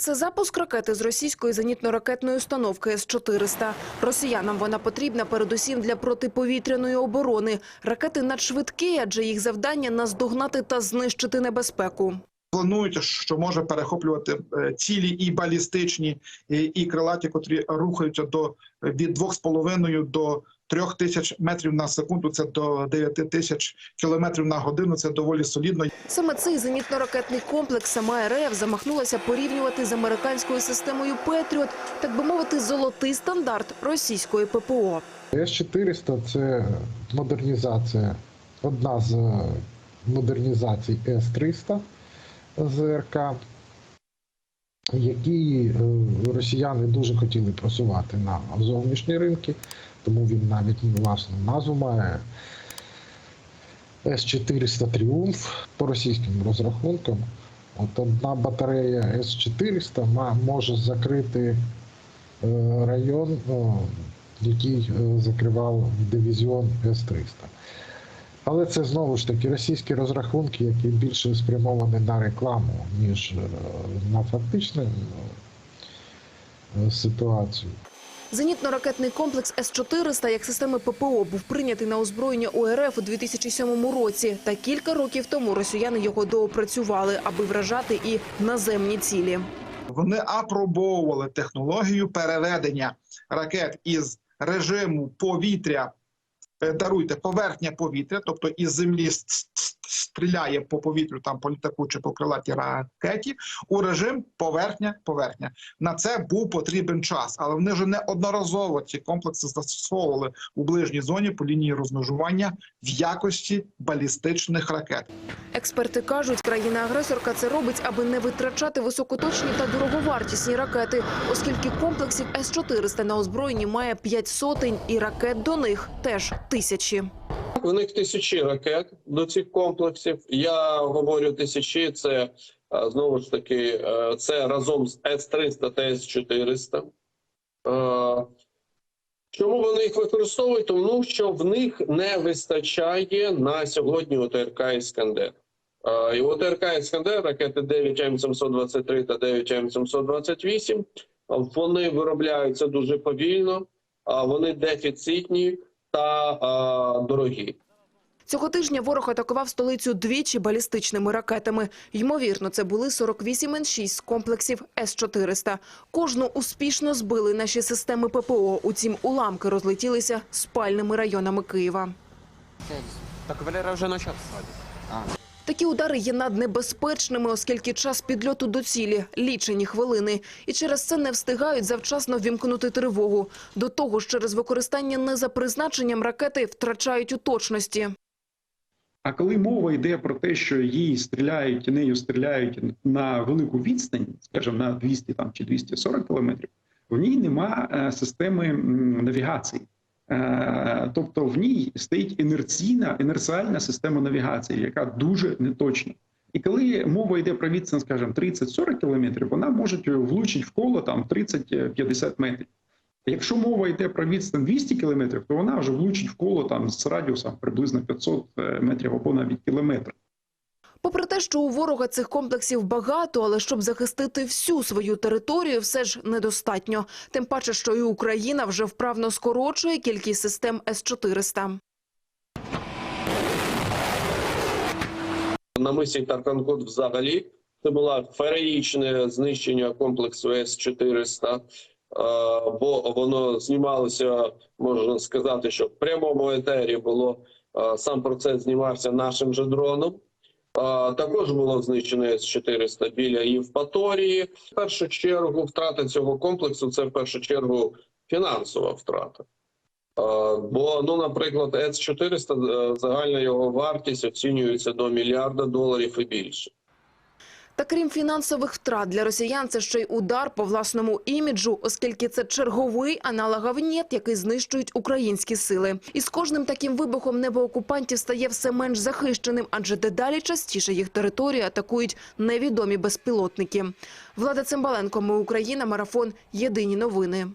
Це запуск ракети з російської зенітно-ракетної установки С-400. Росіянам вона потрібна передусім для протиповітряної оборони. Ракети надшвидкі, адже їх завдання – наздогнати та знищити небезпеку. Планують, що може перехоплювати е, цілі і балістичні, і, крилаті, котрі рухаються до від 2,5 до 3 тисяч метрів на секунду. Це до 9 тисяч кілометрів на годину. Це доволі солідно. Саме цей зенітно-ракетний комплекс сама РФ замахнулася порівнювати з американською системою «Петріот», так би мовити, золотий стандарт російської ППО. С-400 це модернізація, одна з модернізацій С-300 ЗРК, які е, росіяни дуже хотіли просувати на зовнішні ринки, тому він навіть власну назву має С-400 Тріумф по російським розрахункам. От одна батарея С-400 може закрити е, район, який е, закривав дивізіон С-300. Але це знову ж таки російські розрахунки, які більше спрямовані на рекламу, ніж е, на фактичну е, ситуацію. Зенітно-ракетний комплекс С-400 як системи ППО був прийнятий на озброєння УРФ у 2007 році. Та кілька років тому росіяни його доопрацювали, аби вражати і наземні цілі. Вони апробовували технологію переведення ракет із режиму повітря. Е, Даруйте поверхня повітря, тобто із землі стріляє по повітрю, там по літаку чи по крилатій ракеті, у режим поверхня поверхня. На це був потрібен час, але вони вже неодноразово ці комплекси застосовували у ближній зоні по лінії розмежування в якості балістичних ракет. Експерти кажуть, країна-агресорка це робить, аби не витрачати високоточні та дороговартісні ракети, оскільки комплексів С-400 на озброєнні має п'ять сотень і ракет до них теж тисячі. У них тисячі ракет до цих комплексів. Я говорю тисячі. Це знову ж таки е, це разом з С-300 та С-400. Е, Чому вони їх використовують? Тому що в них не вистачає на сьогодні ОТРК «Іскандер». Е, І ОТРК «Іскандер», ракети 9 М723 та 9 М728, е, вони виробляються дуже повільно, вони дефіцитні та е, дорогі. Цього тижня ворог атакував столицю двічі балістичними ракетами. Ймовірно, це були 48 Н-6 з комплексів С-400. Кожну успішно збили наші системи ППО. Утім, уламки розлетілися спальними районами Києва. Так Валера вже почав Такі удари є наднебезпечними, оскільки час підльоту до цілі – лічені хвилини. І через це не встигають завчасно вімкнути тривогу. До того ж, через використання не за призначенням ракети втрачають у точності. А коли мова йде про те, що її стріляють, нею стріляють на велику відстань, скажімо, на 200 там, чи 240 кілометрів, в ній нема е, системи навігації. Е, Тобто в ній стоїть інерційна, інерціальна система навігації, яка дуже неточна. І коли мова йде про відстань, скажімо, 30-40 кілометрів, вона може влучити в коло там 30-50 метрів. Якщо мова йде про відстань 200 кілометрів, то вона вже влучить в коло там з радіусом приблизно 500 метрів або навіть кілометр. Попри те, що у ворога цих комплексів багато, але щоб захистити всю свою територію, все ж недостатньо. Тим паче, що і Україна вже вправно скорочує кількість систем С-400. На мисі Тарканкут взагалі це було феєричне знищення комплексу С-400, е, бо воно знімалося, можна сказати, що в прямому етері було е, сам процес знімався нашим же дроном. Також було знищено С-400 біля Євпаторії. В першу чергу втрата цього комплексу це в першу чергу фінансова втрата. Бо, ну, наприклад, С-400, е, загальна його вартість оцінюється до мільярда доларів і більше. Та крім фінансових втрат для росіян, це ще й удар по власному іміджу, оскільки це черговий аналог «Авнєт», який знищують українські сили. І з кожним таким вибухом небо окупантів стає все менш захищеним, адже дедалі частіше їх територію атакують невідомі безпілотники. Влада Цимбаленко, ми Україна, марафон. Єдині новини.